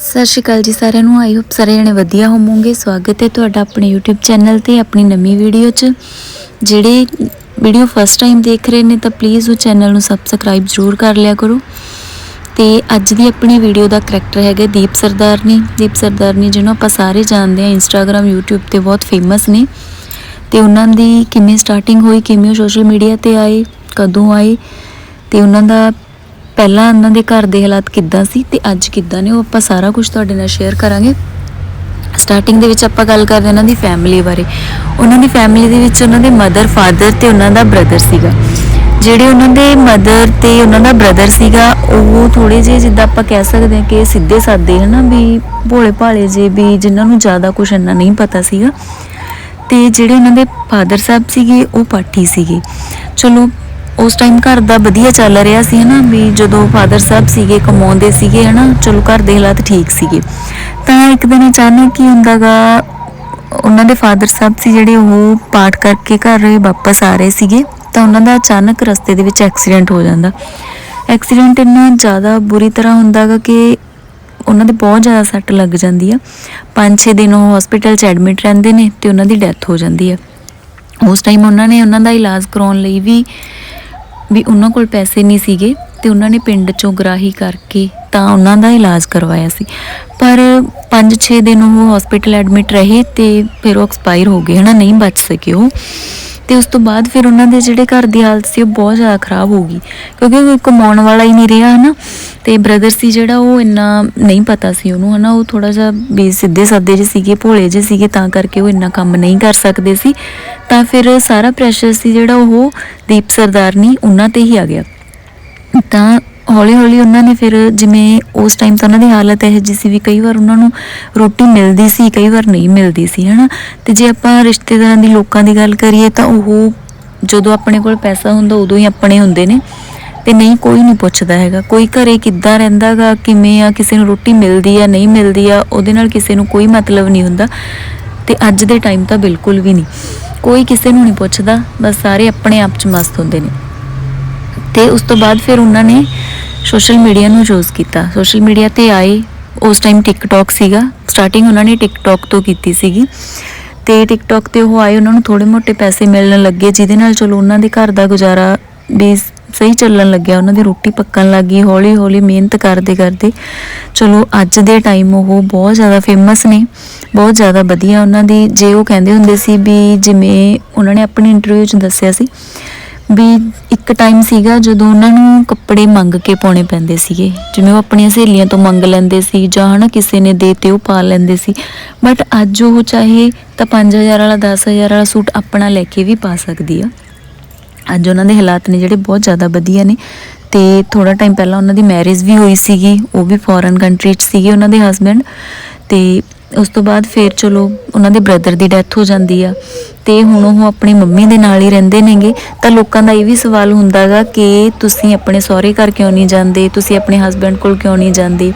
ਸਤਿ ਸ਼੍ਰੀ ਅਕਾਲ ਜੀ ਸਾਰਿਆਂ ਨੂੰ। ਆਈ ਹੋਪ ਸਾਰੇ ਜਣੇ ਵਧੀਆ ਹੋਵੋਗੇ। ਸਵਾਗਤ ਹੈ ਤੁਹਾਡਾ ਆਪਣੇ YouTube ਚੈਨਲ ਤੇ, ਆਪਣੀ ਨਵੀਂ ਵੀਡੀਓ 'ਚ। ਜਿਹੜੇ ਵੀਡੀਓ ਫਸਟ ਟਾਈਮ ਦੇਖ ਰਹੇ ਨੇ, ਤਾਂ ਪਲੀਜ਼ ਉਹ ਚੈਨਲ ਨੂੰ ਸਬਸਕ੍ਰਾਈਬ ਜ਼ਰੂਰ ਕਰ ਲਿਆ ਕਰੋ। ਤੇ ਅੱਜ ਦੀ ਆਪਣੀ ਵੀਡੀਓ ਦਾ ਕਰੈਕਟਰ ਹੈਗਾ ਦੀਪ ਸਰਦਾਰਨੀ। ਦੀਪ ਸਰਦਾਰਨੀ ਜਿਹਨੂੰ ਆਪਾਂ ਸਾਰੇ ਜਾਣਦੇ ਹਾਂ ਇੰਸਟਾਗ੍ਰam YouTube ਤੇ ਬਹੁਤ ਫੇਮਸ ਨੇ। ਤੇ ਉਹਨਾਂ ਦੀ ਕਿਵੇਂ ਸਟਾਰਟਿੰਗ ਹੋਈ, ਕਿਵੇਂ ਉਹ ਸੋਸ਼ਲ ਮੀਡੀਆ ਤੇ ਆਏ, ਕਦੋਂ ਆਏ, ਤੇ ਉਹਨਾਂ ਦਾ ਪਹਿਲਾਂ ਉਹਨਾਂ ਦੇ ਘਰ ਦੇ ਹਾਲਾਤ ਕਿੱਦਾਂ ਸੀ ਤੇ ਅੱਜ ਕਿੱਦਾਂ ਨੇ, ਉਹ ਆਪਾਂ ਸਾਰਾ ਕੁਝ ਤੁਹਾਡੇ ਨਾਲ ਸ਼ੇਅਰ ਕਰਾਂਗੇ। ਸਟਾਰਟਿੰਗ ਦੇ ਵਿੱਚ ਆਪਾਂ ਗੱਲ ਕਰਦੇ ਹਾਂ ਦੀ ਫੈਮਿਲੀ ਬਾਰੇ। ਉਹਨਾਂ ਦੀ ਫੈਮਿਲੀ ਦੇ ਵਿੱਚ ਉਹਨਾਂ ਦੇ ਮਦਰ ਫਾਦਰ ਤੇ ਉਹਨਾਂ ਦਾ ਬ੍ਰਦਰ ਸੀਗਾ। ਜਿਹੜੇ ਉਹਨਾਂ ਦੇ ਮਦਰ ਤੇ ਉਹਨਾਂ ਦਾ ਬ੍ਰਦਰ ਸੀਗਾ, ਉਹ ਥੋੜੇ ਜਿਹੇ ਜਿੱਦਾਂ ਆਪਾਂ ਕਹਿ ਸਕਦੇ ਹਾਂ ਕਿ ਸਿੱਧੇ ਸਾਦੇ ਹਨਾ ਵੀ ਭੋਲੇ ਭਾਲੇ ਜੇ ਵੀ ਜਿਨ੍ਹਾਂ ਨੂੰ ਜ਼ਿਆਦਾ ਕੁਝ ਇੰਨਾ ਨਹੀਂ ਪਤਾ ਸੀਗਾ। ਤੇ ਜਿਹੜੇ ਉਹਨਾਂ ਦੇ ਫਾਦਰ ਸਾਹਿਬ ਸੀਗੇ, ਉਹ ਪਾਠੀ ਸੀਗੇ। ਚਲੋ ਉਸ ਟਾਈਮ ਘਰ ਦਾ ਵਧੀਆ ਚੱਲ ਰਿਹਾ ਸੀ ਹਨਾ, ਵੀ ਜਦੋਂ ਫਾਦਰ ਸਾਹਿਬ ਸੀਗੇ, ਕਮਾਉਂਦੇ ਸੀਗੇ ਹਨਾ, ਚਲੋ ਘਰ ਦੇ ਹਾਲਾਤ ਠੀਕ ਸੀਗੇ। ਤਾਂ ਇੱਕ ਦਿਨ ਅਚਾਨਕ ਕੀ ਹੁੰਦਾਗਾ, ਉਹਨਾਂ ਦੇ ਫਾਦਰ ਸਾਹਿਬ ਸੀ ਜਿਹੜੇ ਉਹ ਪਾਠ ਕਰਕੇ ਘਰ ਵਾਪਸ ਆ ਰਹੇ ਸੀਗੇ, ਤਾਂ ਉਹਨਾਂ ਦਾ ਅਚਾਨਕ ਰਸਤੇ ਦੇ ਵਿੱਚ ਐਕਸੀਡੈਂਟ ਹੋ ਜਾਂਦਾ। ਐਕਸੀਡੈਂਟ ਇੰਨਾ ਜ਼ਿਆਦਾ ਬੁਰੀ ਤਰ੍ਹਾਂ ਹੁੰਦਾਗਾ ਕਿ ਉਹਨਾਂ ਦੇ ਬਹੁਤ ਜ਼ਿਆਦਾ ਸੱਟ ਲੱਗ ਜਾਂਦੀ ਆ। 5-6 ਦਿਨ ਉਹ ਹਸਪੀਟਲ 'ਚ ਐਡਮਿਟ ਰਹਿੰਦੇ ਨੇ ਤੇ ਉਹਨਾਂ ਦੀ ਡੈਥ ਹੋ ਜਾਂਦੀ ਆ। ਉਸ ਟਾਈਮ ਉਹਨਾਂ ਨੇ ਉਹਨਾਂ ਦਾ ਇਲਾਜ ਕਰਾਉਣ ਲਈ ਵੀ ਵੀ ਉਹਨਾਂ ਕੋਲ ਪੈਸੇ ਨਹੀਂ ਸੀਗੇ ਤੇ ਉਹਨਾਂ ਨੇ ਪਿੰਡ ਚੋਂ ਗਰਾਹੀ ਕਰਕੇ ਤਾਂ ਉਹਨਾਂ ਦਾ ਇਲਾਜ ਕਰਵਾਇਆ ਸੀ। ਪਰ 5-6 ਦਿਨ ਉਹ ਹਸਪੀਟਲ ਐਡਮਿਟ ਰਹੇ ਤੇ ਫਿਰ ਉਹ ਐਕਸਪਾਇਰ ਹੋ ਗਏ ਹਨਾ, ਨਹੀਂ ਬਚ ਸਕੇ ਉਹ। ਤੇ ਉਸ ਤੋਂ ਬਾਅਦ ਫਿਰ ਉਹਨਾਂ ਦੇ ਜਿਹੜੇ ਘਰ ਦੀ ਹਾਲਤ ਸੀ ਉਹ ਬਹੁਤ ਜ਼ਿਆਦਾ ਖਰਾਬ ਹੋ ਗਈ। ਕਿਉਂਕਿ ਕੋਈ ਕਮਾਉਣ ਵਾਲਾ ਹੀ ਨਹੀਂ ਰਿਹਾ ਹਨਾ। ਤੇ ਬ੍ਰਦਰ ਸੀ ਜਿਹੜਾ ਉਹ ਇੰਨਾ ਨਹੀਂ ਪਤਾ ਸੀ ਉਹਨੂੰ, ਹਨਾ, ਉਹ ਥੋੜਾ ਜਿਹਾ ਵੀ ਸਿੱਧੇ ਸਾਦੇ ਜਿਹੇ ਸੀਗੇ, ਭੋਲੇ ਜਿਹੇ ਸੀਗੇ, ਤਾਂ ਕਰਕੇ ਉਹ ਇੰਨਾ ਕੰਮ ਨਹੀਂ ਕਰ ਸਕਦੇ ਸੀ। ਤਾਂ ਫਿਰ ਸਾਰਾ ਪ੍ਰੈਸ਼ਰ ਸੀ ਜਿਹੜਾ ਉਹ ਦੀਪ ਸਰਦਾਰਨੀ ਉਹਨਾਂ ਤੇ ਹੀ ਆ ਗਿਆ। ਤਾਂ ਹੌਲੀ ਹੌਲੀ ਉਹਨਾਂ ਨੇ ਫਿਰ ਜਿਵੇਂ ਉਸ ਟਾਈਮ ਤਾਂ ਉਹਨਾਂ ਦੀ ਹਾਲਤ ਇਹ ਜਿਹੀ ਸੀ ਵੀ ਕਈ ਵਾਰ ਉਹਨਾਂ ਨੂੰ ਰੋਟੀ ਮਿਲਦੀ ਸੀ, ਕਈ ਵਾਰ ਨਹੀਂ ਮਿਲਦੀ ਸੀ, ਹਨਾ। ਤੇ ਜੇ ਆਪਾਂ ਰਿਸ਼ਤੇਦਾਰਾਂ ਦੀ ਲੋਕਾਂ ਦੀ ਗੱਲ ਕਰੀਏ ਤਾਂ ਉਹ ਜਦੋਂ ਆਪਣੇ ਕੋਲ ਪੈਸਾ ਹੁੰਦਾ, ਉਦੋਂ ਹੀ ਆਪਣੇ ਹੁੰਦੇ ਨੇ। ਤੇ ਨਹੀਂ, ਕੋਈ ਨਹੀਂ ਪੁੱਛਦਾ ਹੈਗਾ। ਕੋਈ ਘਰੇ ਕਿੱਦਾਂ ਰਹਿੰਦਾਗਾ, ਕਿਵੇਂ ਆ, ਕਿਸੇ ਨੂੰ ਰੋਟੀ ਮਿਲਦੀ ਆ, ਨਹੀਂ ਮਿਲਦੀ ਆ, ਉਹਦੇ ਨਾਲ ਕਿਸੇ ਨੂੰ ਕੋਈ ਮਤਲਬ ਨਹੀਂ ਹੁੰਦਾ। ਤੇ ਅੱਜ ਦੇ ਟਾਈਮ ਤਾਂ ਬਿਲਕੁਲ ਵੀ ਨਹੀਂ। ਕੋਈ ਕਿਸੇ ਨੂੰ ਨਹੀਂ ਪੁੱਛਦਾ, ਬਸ ਸਾਰੇ ਆਪਣੇ ਆਪ 'ਚ ਮਸਤ ਹੁੰਦੇ ਨੇ। ਤੇ ਉਸ ਤੋਂ ਬਾਅਦ ਫਿਰ ਉਹਨਾਂ ਨੇ ਸੋਸ਼ਲ ਮੀਡੀਆ ਨੂੰ ਯੂਜ਼ ਕੀਤਾ। ਸੋਸ਼ਲ ਮੀਡੀਆ ਤੇ ਆਏ। ਉਸ ਟਾਈਮ ਟਿਕਟੌਕ ਸੀਗਾ। ਸਟਾਰਟਿੰਗ ਉਹਨਾਂ ਨੇ ਟਿਕਟੌਕ ਤੋਂ ਕੀਤੀ ਸੀਗੀ। ਤੇ ਟਿਕਟੌਕ ਤੇ ਉਹ ਆਏ, ਉਹਨਾਂ ਨੂੰ ਥੋੜੇ ਮੋਟੇ ਪੈਸੇ ਮਿਲਣ ਲੱਗੇ, ਜਿਹਦੇ ਨਾਲ ਚਲੋ ਉਹਨਾਂ ਦੇ ਘਰ ਦਾ ਗੁਜ਼ਾਰਾ ਵੀ ਸਹੀ ਚੱਲਣ ਲੱਗਿਆ, ਉਹਨਾਂ ਦੀ ਰੋਟੀ ਪੱਕਣ ਲੱਗੀ ਹੌਲੀ ਹੌਲੀ ਮਿਹਨਤ ਕਰਦੇ ਕਰਦੇ। ਚਲੋ, ਅੱਜ ਦੇ ਟਾਈਮ ਉਹ ਬਹੁਤ ਜ਼ਿਆਦਾ ਫੇਮਸ ਨੇ, ਬਹੁਤ ਜ਼ਿਆਦਾ ਵਧੀਆ ਉਹਨਾਂ ਦੀ, ਜੇ ਉਹ ਕਹਿੰਦੇ ਹੁੰਦੇ ਸੀ ਵੀ ਜਿਵੇਂ ਉਹਨਾਂ ਨੇ ਆਪਣੀ ਇੰਟਰਵਿਊ 'ਚ ਦੱਸਿਆ ਸੀ ਵੀ ਇੱਕ ਟਾਈਮ ਸੀਗਾ ਜਦੋਂ ਉਹਨਾਂ ਨੂੰ ਕੱਪੜੇ ਮੰਗ ਕੇ ਪਾਉਣੇ ਪੈਂਦੇ ਸੀਗੇ, ਜਿਵੇਂ ਉਹ ਆਪਣੀਆਂ ਸਹੇਲੀਆਂ ਤੋਂ ਮੰਗ ਲੈਂਦੇ ਸੀ ਜਾਂ ਹਨਾ ਕਿਸੇ ਨੇ ਦੇ ਤੇ ਉਹ ਪਾ ਲੈਂਦੇ ਸੀ। ਬਟ ਅੱਜ ਉਹ ਚਾਹੇ ਤਾਂ 5000 ਵਾਲਾ 10000 ਵਾਲਾ ਸੂਟ ਆਪਣਾ ਲੈ ਕੇ ਵੀ ਪਾ ਸਕਦੀ ਆ। ਅੱਜ ਉਹਨਾਂ ਦੇ ਹਾਲਾਤ ਨੇ ਜਿਹੜੇ ਬਹੁਤ ਜ਼ਿਆਦਾ ਵਧੀਆ ਨੇ ਤੇ ਥੋੜਾ ਟਾਈਮ ਪਹਿਲਾਂ ਉਹਨਾਂ ਦੀ ਮੈਰਿਜ ਵੀ ਹੋਈ ਸੀਗੀ, ਉਹ ਵੀ ਫੋਰਨ ਕੰਟਰੀ 'ਚ ਸੀਗੇ ਉਹਨਾਂ ਦੇ ਹਸਬੰਡ ਤੇ ਉਸ ਤੋਂ ਬਾਅਦ ਫਿਰ ਚਲੋ ਉਹਨਾਂ ਦੇ ਬ੍ਰਦਰ ਦੀ ਡੈਥ ਹੋ ਜਾਂਦੀ ਆ ਤੇ ਹੁਣ ਉਹ ਆਪਣੀ ਮੰਮੀ ਦੇ ਨਾਲ ਹੀ ਰਹਿੰਦੇ ਨੇਗੇ। ਤਾਂ ਲੋਕਾਂ ਦਾ ਇਹ ਵੀ ਸਵਾਲ ਹੁੰਦਾਗਾ ਕਿ ਤੁਸੀਂ ਆਪਣੇ ਸਹੁਰੇ ਘਰ ਕਿਉਂ ਨਹੀਂ ਜਾਂਦੇ, ਤੁਸੀਂ ਆਪਣੇ ਹਸਬੰਡ ਕੋਲ ਕਿਉਂ ਨਹੀਂ ਜਾਂਦੇ?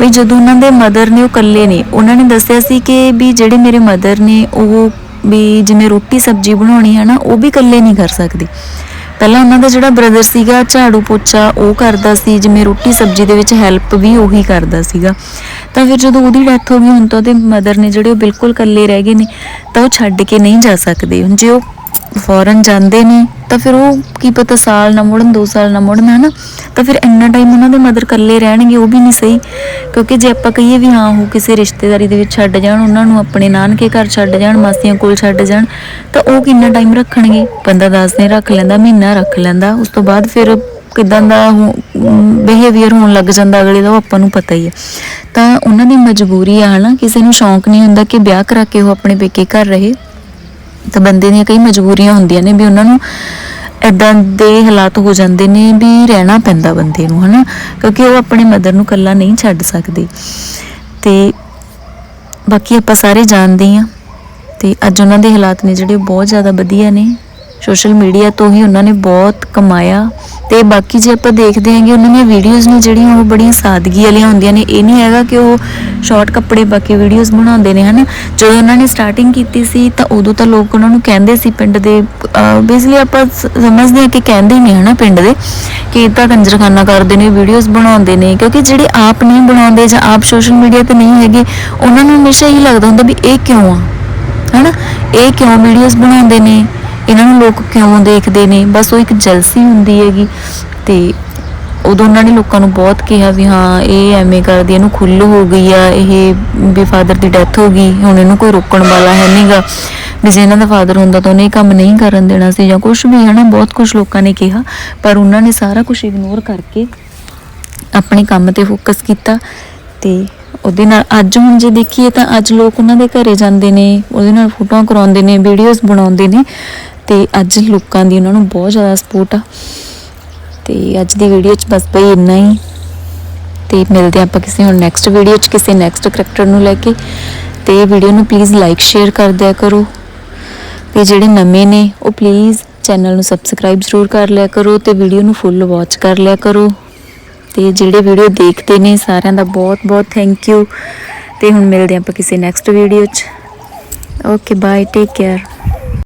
ਬਈ ਜਦੋਂ ਉਹਨਾਂ ਦੇ ਮਦਰ ਨੇ ਉਹ ਇਕੱਲੇ ਨੇ, ਉਹਨਾਂ ਨੇ ਦੱਸਿਆ ਸੀ ਕਿ ਵੀ ਜਿਹੜੇ ਮੇਰੇ ਮਦਰ ਨੇ ਉਹ ਵੀ ਜਿਵੇਂ ਰੋਟੀ, ਸਬਜ਼ੀ ਬਣਾਉਣੀ ਹੈ ਨਾ, ਉਹ ਵੀ ਇਕੱਲੇ ਨਹੀਂ ਕਰ ਸਕਦੀ। ਪਹਿਲਾਂ ਉਹਨਾਂ ਦਾ ਜਿਹੜਾ ਬ੍ਰਦਰ ਸੀਗਾ, ਝਾੜੂ ਪੋਚਾ, ਉਹ ਕਰਦਾ ਸੀ, ਜਿਵੇਂ ਰੋਟੀ, ਸਬਜ਼ੀ ਦੇ ਵਿੱਚ ਹੈਲਪ ਵੀ ਉਹੀ ਕਰਦਾ ਸੀਗਾ। ਤਾਂ ਫਿਰ ਜਦੋਂ ਉਹਦੀ ਡੈਥ ਹੋ ਗਈ, ਹੁਣ ਤਾਂ ਉਹਦੇ ਮਦਰ ਨੇ ਜਿਹੜੇ ਉਹ ਬਿਲਕੁਲ ਇਕੱਲੇ ਰਹਿ ਗਏ ਨੇ, ਤਾਂ ਉਹ ਛੱਡ ਕੇ ਨਹੀਂ ਜਾ ਸਕਦੇ। ਹੁਣ ਜੇ ਉਹ ਫੌਰਨ ਜਾਂਦੇ ਨੇ ਤਾਂ ਫਿਰ ਉਹ ਕੀ ਪਤਾ ਸਾਲ ਨਾ ਮੁੜਨ 2 ਸਾਲ ਨਾ ਮੁੜਨ, ਹਨਾ? ਤਾਂ ਫਿਰ ਇੰਨਾ ਟਾਈਮ ਉਹਨਾਂ ਦੇ ਮਦਰ ਇਕੱਲੇ ਰਹਿਣਗੇ, ਉਹ ਵੀ ਨਹੀਂ ਸਹੀ। ਕਿਉਂਕਿ ਜੇ ਆਪਾਂ ਕਹੀਏ ਵੀ ਹਾਂ, ਉਹ ਕਿਸੇ ਰਿਸ਼ਤੇਦਾਰੀ ਦੇ ਵਿੱਚ ਛੱਡ ਜਾਣ, ਉਹਨਾਂ ਨੂੰ ਆਪਣੇ ਨਾਨਕੇ ਘਰ ਛੱਡ ਜਾਣ, ਮਾਸੀਆਂ ਕੋਲ ਛੱਡ ਜਾਣ, ਤਾਂ ਉਹ ਕਿੰਨਾ ਟਾਈਮ ਰੱਖਣਗੇ? ਬੰਦਾ 10 ਦਿਨ ਰੱਖ ਲੈਂਦਾ, ਮਹੀਨਾ ਰੱਖ ਲੈਂਦਾ, ਉਸ ਤੋਂ ਬਾਅਦ ਫਿਰ ਕਿਦਾਂ ਦਾ ਬਿਹੇਵੀਅਰ ਹੋਣ ਲੱਗ ਜਾਂਦਾ ਅਗਲੇ ਦਾ, ਉਹ ਆਪਾਂ ਨੂੰ ਪਤਾ ਹੀ ਹੈ। ਤਾਂ ਉਹਨਾਂ ਦੀ ਮਜਬੂਰੀ ਆ, ਹਨਾ? ਕਿਸੇ ਨੂੰ ਸ਼ੌਂਕ ਨਹੀਂ ਹੁੰਦਾ ਕਿ ਵਿਆਹ ਕਰਾ ਕੇ ਉਹ ਆਪਣੇ ਪੇਕੇ ਘਰ ਰਹੇ। ਤਾਂ ਬੰਦੇ ਦੀਆਂ ਕਈ ਮਜਬੂਰੀਆਂ ਹੁੰਦੀਆਂ ਨੇ ਵੀ ਉਹਨਾਂ ਨੂੰ ਇਦਾਂ ਦੇ ਹਾਲਾਤ ਹੋ ਜਾਂਦੇ ਨੇ ਵੀ ਰਹਿਣਾ ਪੈਂਦਾ ਬੰਦੇ ਨੂੰ, ਹਨਾ? ਕਿਉਂਕਿ ਉਹ ਆਪਣੇ ਮਦਰ ਨੂੰ ਇਕੱਲਾ ਨਹੀਂ ਛੱਡ ਸਕਦੇ। ਤੇ ਬਾਕੀ ਆਪਾਂ ਸਾਰੇ ਜਾਣਦੇ ਹਾਂ ਤੇ ਅੱਜ ਉਹਨਾਂ ਦੇ ਹਾਲਾਤ ਨੇ ਜਿਹੜੇ ਉਹ ਬਹੁਤ ਜ਼ਿਆਦਾ ਵਧੀਆ ਨੇ। ਸੋਸ਼ਲ ਮੀਡੀਆ ਤੋਂ ਹੀ ਉਹਨਾਂ ਨੇ ਬਹੁਤ ਕਮਾਇਆ। ਤੇ ਬਾਕੀ ਜੇ ਆਪਾਂ ਦੇਖਦੇ ਹਾਂਗੇ ਉਹਨਾਂ ਦੀਆਂ ਵੀਡੀਓਜ਼ ਨੇ ਜਿਹੜੀਆਂ ਉਹ ਬੜੀਆਂ ਸਾਦਗੀ ਵਾਲੀਆਂ ਹੁੰਦੀਆਂ ਨੇ, ਇਹ ਨਹੀਂ ਹੈਗਾ ਕਿ ਉਹ ਸ਼ਾਰਟ ਕੱਪੜੇ ਪਾ ਵੀਡੀਓਜ਼ ਬਣਾਉਂਦੇ ਨੇ, ਹਨਾ? ਜਦੋਂ ਉਹਨਾਂ ਨੇ ਸਟਾਰਟਿੰਗ ਕੀਤੀ ਸੀ, ਤਾਂ ਉਦੋਂ ਤਾਂ ਲੋਕ ਉਹਨਾਂ ਨੂੰ ਕਹਿੰਦੇ ਸੀ ਪਿੰਡ ਦੇ ਬੇਸਿਕਲੀ ਆਪਾਂ ਸਮਝਦੇ ਹਾਂ ਕਿ ਕਹਿੰਦੇ ਨੇ, ਹਨਾ, ਪਿੰਡ ਦੇ, ਕਿ ਇਹ ਕੰਜਰਖਾਨਾ ਕਰਦੇ ਨੇ ਵੀਡੀਓਜ਼ ਬਣਾਉਂਦੇ ਨੇ, ਕਿਉਂਕਿ ਜਿਹੜੇ ਆਪ ਨਹੀਂ ਬਣਾਉਂਦੇ ਜਾਂ ਆਪ ਸੋਸ਼ਲ ਮੀਡੀਆ ਤੇ ਨਹੀਂ ਹੈਗੇ, ਉਹਨਾਂ ਨੂੰ ਹਮੇਸ਼ਾ ਇਹੀ ਲੱਗਦਾ ਹੁੰਦਾ ਵੀ ਇਹ ਕਿਉਂ ਆ? ਹਨਾ? ਇਹ ਕਿਉਂ ਵੀਡੀਓਜ਼ ਬਣਾਉਂਦੇ ਨੇ? ਇਹਨਾਂ ਨੂੰ ਲੋਕ ਕਿਉਂ ਦੇਖਦੇ ਨੇ? ਬਸ ਉਹ ਇੱਕ ਜਲਸੀ ਹੁੰਦੀ ਹੈਗੀ ਤੇ ਉਦੋਂ ਉਹਨਾਂ ਨੇ ਲੋਕਾਂ ਨੂੰ ਬਹੁਤ ਕਿਹਾ ਵੀ ਹਾਂ, ਇਹ ਐਵੇਂ ਕਰਦੀ, ਇਹਨੂੰ ਖੁੱਲ ਹੋ ਗਈ ਆ, ਇਹ ਵੀ ਫਾਦਰ ਦੀ ਡੈਥ ਹੋ ਗਈ, ਹੁਣ ਇਹਨੂੰ ਕੋਈ ਰੋਕਣ ਵਾਲਾ ਹੈ ਨਹੀਂਗਾ ਵੀ ਜੇ ਇਹਨਾਂ ਦਾ ਫਾਦਰ ਹੁੰਦਾ ਤਾਂ ਉਹਨੇ ਇਹ ਕੰਮ ਨਹੀਂ ਕਰਨ ਦੇਣਾ ਸੀ ਜਾਂ ਕੁਝ ਵੀ, ਹਨਾ? ਬਹੁਤ ਕੁਝ ਲੋਕਾਂ ਨੇ ਕਿਹਾ, ਪਰ ਉਹਨਾਂ ਨੇ ਸਾਰਾ ਕੁਝ ਇਗਨੋਰ ਕਰਕੇ ਆਪਣੇ ਕੰਮ ਤੇ ਫੋਕਸ ਕੀਤਾ ਤੇ ਉਹਦੇ ਨਾਲ ਅੱਜ ਹੁਣ ਜੇ ਦੇਖੀਏ ਤਾਂ ਅੱਜ ਲੋਕ ਉਹਨਾਂ ਦੇ ਘਰੇ ਜਾਂਦੇ ਨੇ, ਉਹਦੇ ਨਾਲ ਫੋਟੋਆਂ ਕਰਾਉਂਦੇ ਨੇ ਵੀਡੀਓਜ਼ ਬਣਾਉਂਦੇ ਨੇ ਤੇ ਅੱਜ ਲੋਕਾਂ ਦੀ ਉਹਨਾਂ ਨੂੰ ਬਹੁਤ ਜ਼ਿਆਦਾ ਸਪੋਰਟ ਆ। ਤੇ ਅੱਜ ਦੀ ਵੀਡੀਓ 'ਚ ਬਸ ਬਈ ਇੰਨਾ ਹੀ। ਤੇ ਮਿਲਦੇ ਆਪਾਂ ਕਿਸੇ ਹੁਣ ਨੈਕਸਟ ਵੀਡੀਓ 'ਚ, ਕਿਸੇ ਨੈਕਸਟ ਕਰੈਕਟਰ ਨੂੰ ਲੈ ਕੇ। ਤੇ ਵੀਡੀਓ ਨੂੰ ਪਲੀਜ਼ ਲਾਈਕ ਸ਼ੇਅਰ ਕਰ ਦਿਆ ਕਰੋ। ਤੇ ਜਿਹੜੇ ਨਵੇਂ ਨੇ, ਉਹ ਪਲੀਜ਼ ਚੈਨਲ ਨੂੰ ਸਬਸਕ੍ਰਾਈਬ ਜ਼ਰੂਰ ਕਰ ਲਿਆ ਕਰੋ ਤੇ ਵੀਡੀਓ ਨੂੰ ਫੁੱਲ ਵਾਚ ਕਰ ਲਿਆ ਕਰੋ। ਤੇ ਜਿਹੜੇ ਵੀਡੀਓ ਦੇਖਦੇ ਨੇ, ਸਾਰਿਆਂ ਦਾ ਬਹੁਤ ਬਹੁਤ ਥੈਂਕ ਯੂ ਤੇ ਹੁਣ ਮਿਲਦੇ ਆਪਾਂ ਕਿਸੇ ਨੈਕਸਟ ਵੀਡੀਓ 'ਚ। Okay bye take care